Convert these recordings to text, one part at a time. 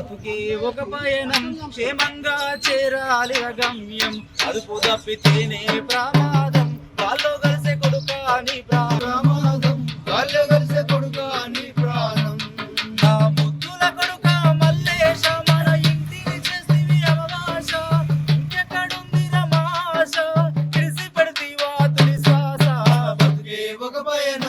బతుకే ఒక పయనం క్షేమంగా చేరాలి గమ్యం అదుపు తప్పితేనే ప్రమాదం. వాళ్ళు కలిసే కొడుక నీ ప్రమాదం వాళ్ళు కలిసే కొడుక నీ ప్రాణం. నా ముద్దుల కొడుక మల్లేశ మన ఇంటిని చేస్తివి అవకాశ. ఇంకెక్కడుంది రమాశ? తెలిసి పడితీవా తొలి శ్వాస. బతుకే ఒక పయనం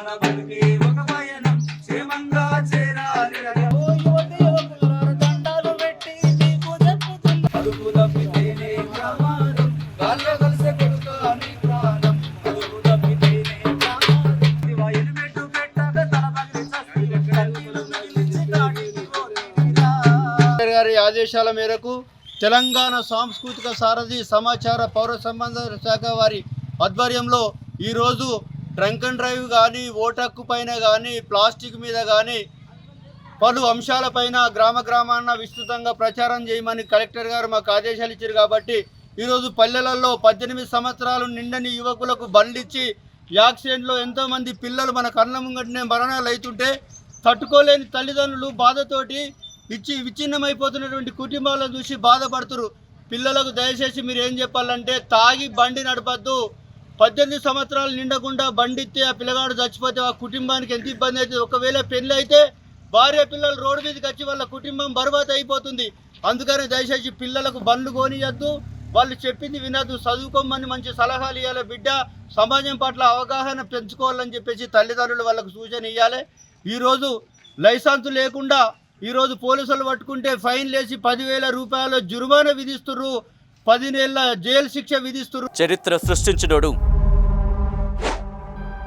మన ఒక పయనం క్షేమంగా చేరాలి. దండాలు పెట్టి నీకు చెప్పుతున్నా. అదుపు తప్పితేనే ప్రమాదం గాల్లో కలిసే ప్రాణం. అదుపు తప్పితేనే ప్రమాదం. తల పగిలి చస్తుంది గారి ఆదేశాల మేరకు తెలంగాణ సాంస్కృతిక సారథి సమాచార పౌర సంబంధాల శాఖ వారి ఆధ్వర్యంలో ఈరోజు డ్రంక్ అండ్ డ్రైవ్ కానీ ఓటక్కు పైన కానీ ప్లాస్టిక్ మీద కానీ పలు అంశాలపైన గ్రామ గ్రామాన విస్తృతంగా ప్రచారం చేయమని కలెక్టర్ గారు మాకు ఆదేశాలు ఇచ్చారు కాబట్టి ఈరోజు పల్లెలలో పద్దెనిమిది సంవత్సరాలు నిండని యువకులకు బండ్లిచ్చి యాక్సిడెంట్లో ఎంతోమంది పిల్లలు మన కళ్ళ ముంగటనే మరణాలు అవుతుంటే తట్టుకోలేని తల్లిదండ్రులు బాధతోటి ఇచ్చి విచ్ఛిన్నమైపోతున్నటువంటి కుటుంబాలను చూసి బాధపడుతురు. పిల్లలకు దయచేసి మీరు ఏం చెప్పాలంటే తాగి బండి నడపద్దు. పద్దెనిమిది సంవత్సరాలు నిండకుండా బండితే ఆ పిల్లగాడు చచ్చిపోతే ఆ కుటుంబానికి ఎంత ఇబ్బంది అవుతుంది? ఒకవేళ పెళ్ళి అయితే భార్య పిల్లలు రోడ్డు మీదకి వచ్చి వాళ్ళ కుటుంబం బర్బాద్ అయిపోతుంది. అందుకని దయచేసి పిల్లలకు బండ్లు కోనియద్దు. వాళ్ళు చెప్పింది వినద్దు. చదువుకోమని మంచి సలహాలు ఇవ్వాలి బిడ్డ. సమాజం పట్ల అవగాహన పెంచుకోవాలని చెప్పేసి తల్లిదండ్రులు వాళ్ళకు సూచన ఇవ్వాలి ఈరోజు లైసెన్స్ లేకుండా ఈరోజు పోలీసులు పట్టుకుంటే ఫైన్ లేచి పదివేల రూపాయల జుర్మానా విధిస్తుర్రు. పదినేళ్ళ జైలు శిక్ష విధిస్తుర్రు. చరిత్ర సృష్టించినోడు